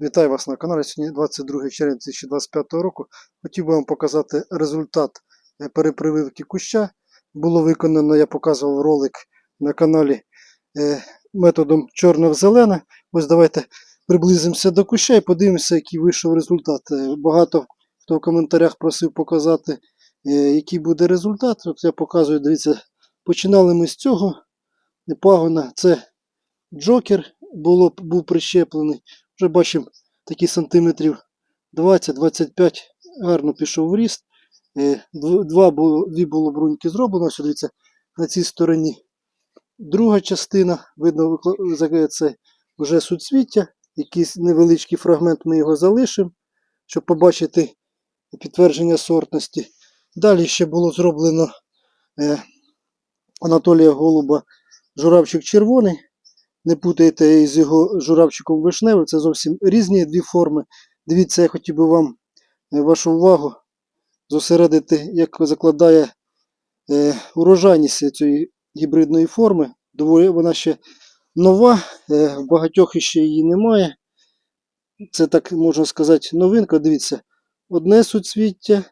Вітаю вас на каналі. Сьогодні 22 червня 2025 року. Хотів би вам показати результат е, перепрививки куща. Було виконано, я показував ролик на каналі е, методом чорне-зелене. Ось давайте приблизимося до куща і подивимося, який вийшов результат. Е, Багато хто в коментарях просив показати, який буде результат. От я показую, дивіться, починали ми з цього пагона. Це джокер було, був прищеплений. Вже бачимо такі сантиметрів 20-25 гарно пішов в ріст. Е, Два дві було бруньки зроблено. Ось дивіться, на цій стороні друга частина. Видно, це вже суцвіття. Якийсь невеличкий фрагмент ми його залишимо, щоб побачити підтвердження сортності. Далі ще було зроблено е, Анатолія Голуба журавчик червоний. Не путайте із його журавчиком вишневим, це зовсім різні дві форми. Дивіться, я хотів би вам е, вашу увагу зосередити, як закладає е, урожайність цієї гібридної форми. Доволі вона ще нова, е, в багатьох іще її немає. Це так можна сказати новинка. Дивіться, одне суцвіття,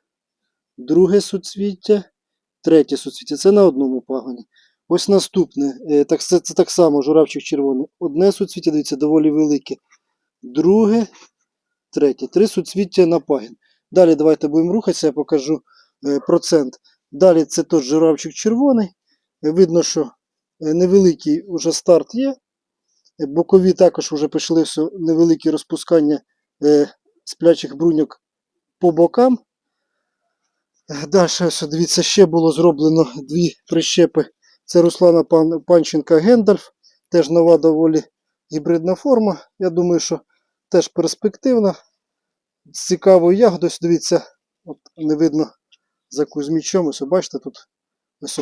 друге суцвіття, третє суцвіття. Це на одному пагоні. Ось наступне. е, Так, це, це так само журавчик червоний. Одне суцвіття, дивіться, доволі велике. Друге, третє. Три суцвіття на пагін. Далі давайте будемо рухатися, я покажу е, процент. Далі це теж журавчик червоний. Видно, що е, невеликий уже старт є. Бокові також вже пішли невеликі розпускання сплячих бруньок по бокам. Далі, ось, дивіться, ще було зроблено дві прищепи. Це Руслана Пан, Панченка Гендальф. Теж нова доволі гібридна форма. Я думаю, що теж перспективна. З цікавою ягодою. Дивіться, от не видно за Кузьмічом. Ось бачите, тут ось.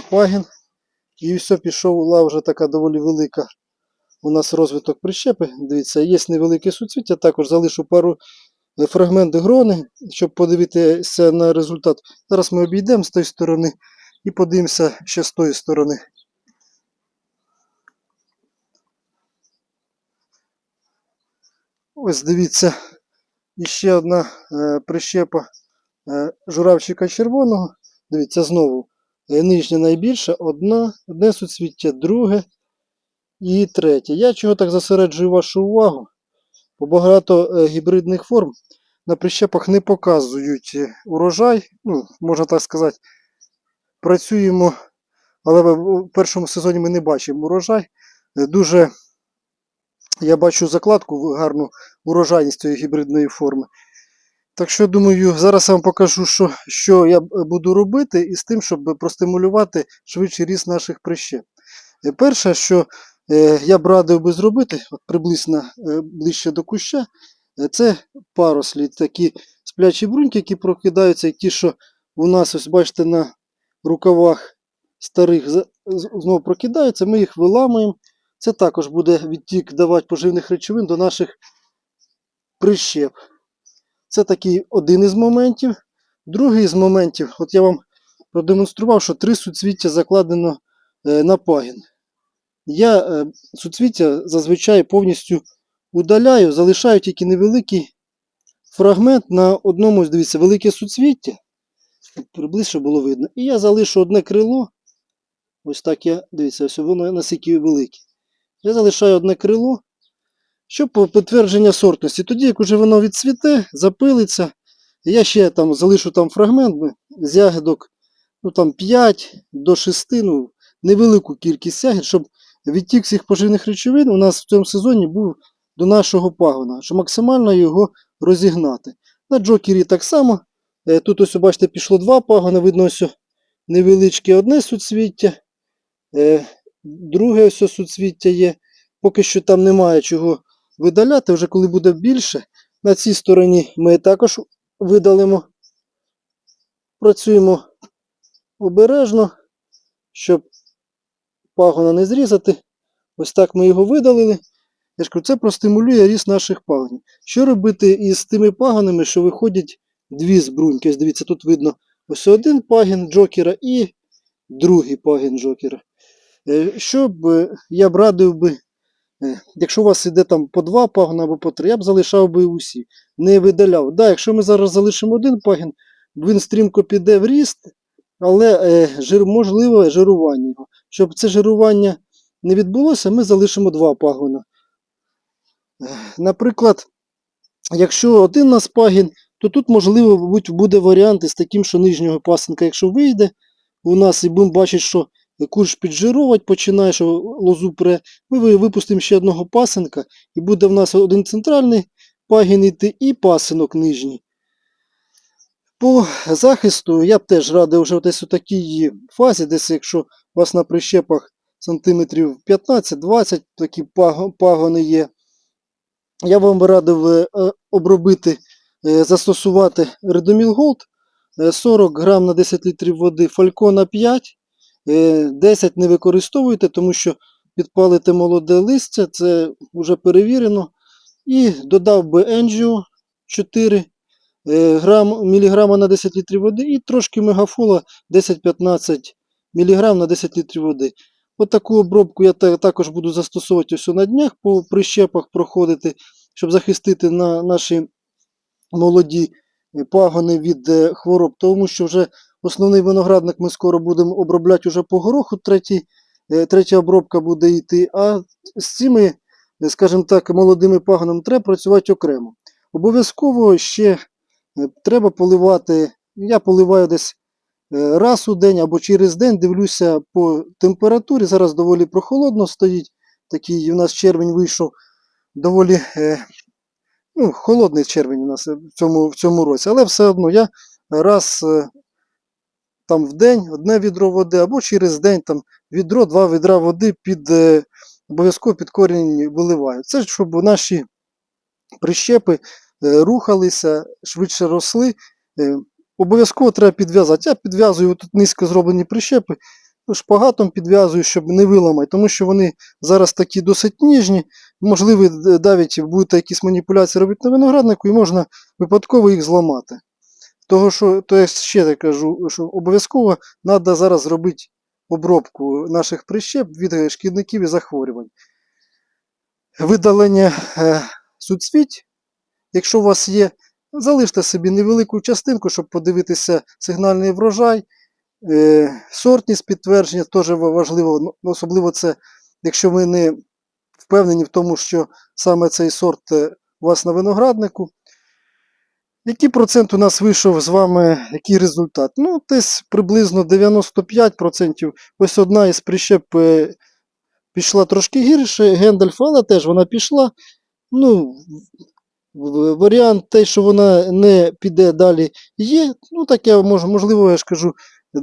І все пішов вже така доволі велика. У нас розвиток прищепи. Дивіться, є невелике суцвіття. Також залишу пару е, фрагментів грони, щоб подивитися на результат. Зараз ми обійдемо з тої сторони і подивимося ще з тої сторони. Ось дивіться, іще одна е, прищепа е, журавчика червоного. Дивіться, знову е, нижня найбільша, одна, одне суцвіття, друге і третє. Я чого так зосереджую вашу увагу? Бо багато гібридних форм на прищепах не показують урожай, ну, можна так сказати, працюємо, але в першому сезоні ми не бачимо урожай. Дуже я бачу закладку гарну урожайність цієї гібридної форми. Так що, думаю, зараз я вам покажу, що, що я буду робити із тим, щоб простимулювати швидший ріст наших прищеп. Е, Перше, що е, я б радив би зробити, от приблизно е, ближче до куща, це парослі, такі сплячі бруньки, які прокидаються, ті, що у нас, ось бачите, на рукавах старих знову прокидаються, ми їх виламуємо. Це також буде відтік давати поживних речовин до наших прищеп. Це такий один із моментів. Другий з моментів, от я вам продемонстрував, що три суцвіття закладено е, на пагін. Я е, суцвіття зазвичай повністю удаляю, залишаю тільки невеликий фрагмент на одному, дивіться, велике суцвіття. Приблизно було видно. І я залишу одне крило. Ось так я, дивіться, ось воно наскільки велике. Я залишаю одне крило, щоб підтвердження сортності. Тоді, як уже воно відцвіте, запилиться, я ще там залишу там фрагмент з ягідок ну, там 5 до 6, ну, невелику кількість ягід, щоб відтік всіх поживних речовин у нас в цьому сезоні був до нашого пагона, щоб максимально його розігнати. На джокері так само. Е, Тут ось, бачите, пішло два пагони, видно ось невеличке одне суцвіття. Друге ось суцвіття є. Поки що там немає чого видаляти, вже коли буде більше. На цій стороні ми також видалимо. Працюємо обережно, щоб пагона не зрізати. Ось так ми його видалили. Я ж кажу, це простимулює ріст наших пагонів. Що робити із тими пагонами, що виходять дві збруньки? Ось дивіться, тут видно ось один пагін джокера і другий пагін джокера. Е, Що б е, я б радив би Е, Якщо у вас іде там по два пагона або по три, я б залишав би усі, не видаляв. Да, якщо ми зараз залишимо один пагін, він стрімко піде в ріст, але жир, можливе жирування його. Щоб це жирування не відбулося, ми залишимо два пагона. Наприклад, якщо один у нас пагін, то тут, можливо, буде варіант із таким, що нижнього пасенка, якщо вийде у нас і будемо бачити, що курш піджирувати починає, що лозу пре, ми випустимо ще одного пасенка, і буде в нас один центральний пагін іти і пасинок нижній. По захисту я б теж радив вже десь у такій фазі, десь якщо у вас на прищепах сантиметрів 15-20 такі пагони є. Я вам радив е, е, обробити, е, застосувати Redomil Gold е, 40 грам на 10 літрів води, Фалькона 5. Е, 10 не використовуйте, тому що підпалите молоде листя, це вже перевірено. І додав би Angio 4 е, грам, міліграма на 10 літрів води і трошки мегафола 10-15 міліграм на 10 літрів води. От обробку я також буду застосовувати ось на днях по прищепах проходити, щоб захистити на наші молоді е, пагони від е, хвороб, тому що вже основний виноградник ми скоро будемо обробляти вже по гороху, третій, е, третя обробка буде йти, а з цими, е, скажімо так, молодими пагонами треба працювати окремо. Обов'язково ще е, треба поливати, я поливаю десь раз у день або через день, дивлюся по температурі, зараз доволі прохолодно стоїть, такий у нас червень вийшов доволі ну, холодний червень у нас в цьому, в цьому році, але все одно я раз там в день одне відро води, або через день там відро, два відра води під е, обов'язково під корінь виливаю. Це щоб наші прищепи е, рухалися, швидше росли. Е, Обов'язково треба підв'язати. Я підв'язую тут низько зроблені прищепи, шпагатом підв'язую, щоб не виламати, тому що вони зараз такі досить ніжні. Можливо, навіть будете якісь маніпуляції робити на винограднику, і можна випадково їх зламати. Того, що, то я ще так кажу, що обов'язково треба зараз зробити обробку наших прищеп від шкідників і захворювань. Видалення е, суцвіть, якщо у вас є, залиште собі невелику частинку, щоб подивитися сигнальний врожай. Е, сортність підтвердження теж важливо, ну, особливо це, якщо ви не впевнені в тому, що саме цей сорт е, у вас на винограднику. Який процент у нас вийшов з вами, який результат? Ну, десь приблизно 95%. Ось одна із прищеп е, пішла трошки гірше, Гендальф, але теж вона пішла. Ну, варіант той, що вона не піде далі, є. Ну, таке, мож- можливо, я ж кажу,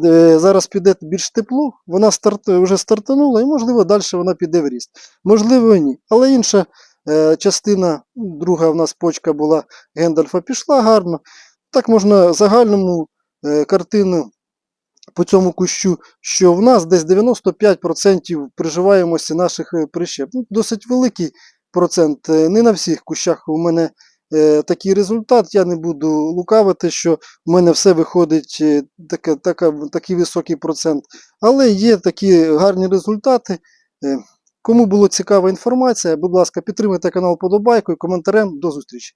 е, зараз піде більш тепло, вона старт, вже стартанула, і, можливо, далі вона піде в ріст. Можливо, ні. Але інша частина, ну, друга в нас почка була Гендальфа, пішла гарно. Так можна загальному е, картину по цьому кущу, що в нас десь 95% приживаємості наших е, прищеп. Ну, досить великий процент. Е, Не на всіх кущах у мене е, такий результат. Я не буду лукавити, що в мене все виходить е, таке, така, такий високий процент. Але є такі гарні результати. Кому була цікава інформація, будь ласка, підтримайте канал подобайкою, коментарем. До зустрічі!